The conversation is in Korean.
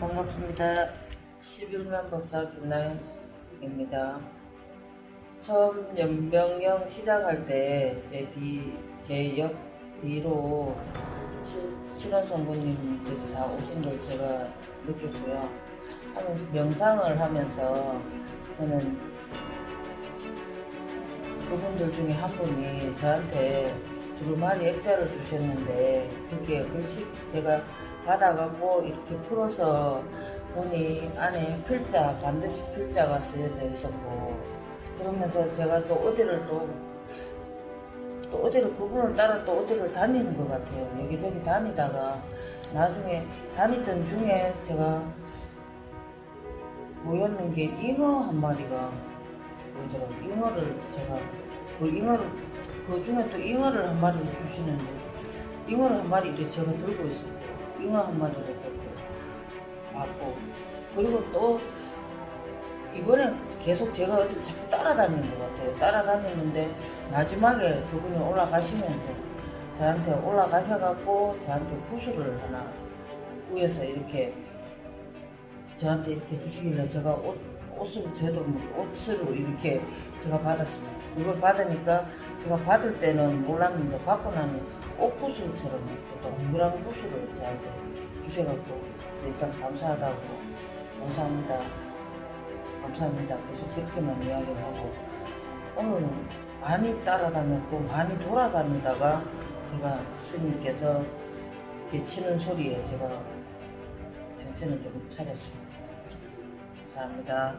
반갑습니다. 11만 법사 김나영입니다. 처음 연병영 시작할 때 제 뒤, 제 옆 뒤로 치- 실원 성부님들이 다 오신 걸 제가 느꼈고요. 하면서 명상을 하면서 저는 그분들 중에 한 분이 저한테 두루마리 액자를 주셨는데 그게 글씨 제가 받아갖고 이렇게 풀어서 보니 안에 필자 반드시 필자가 쓰여져 있었고 그러면서 제가 또 어디를 또, 또 어디를 그분을 따라 또 어디를 다니는 것 같아요. 여기저기 다니다가 나중에 다니던 중에 제가 보였는 게 잉어 한 마리가 보이더라고요. 잉어를 제가 그 잉어를 그 중에 또 잉어를 한 마리를 주시는데 잉어를 한 마리 이렇게 제가 들고 있어요 잉어 한 마리를 뵙고 봤고 그리고 또 이번에 계속 제가 어디 자꾸 따라다니는 것 같아요 따라다니는데 마지막에 그분이 올라가시면서 저한테 올라가셔갖고 저한테 구슬을 하나 위에서 이렇게 저한테 이렇게 주시길래 제가 옷, 옷을 저도 뭐 옷을 이렇게 제가 받았습니다. 그걸 받으니까 제가 받을 때는 몰랐는데 받고 나니 옷구슬처럼 동그란 구슬을 저한테 주셔갖고 저 일단 감사하다고 감사합니다. 감사합니다. 계속 그렇게만 이야기를 하고 오늘은 많이 따라다녔고 많이 돌아다니다가 제가 스님께서 이렇게 치는 소리에 제가 정신을 좀 차렸습니다. 감사합니다.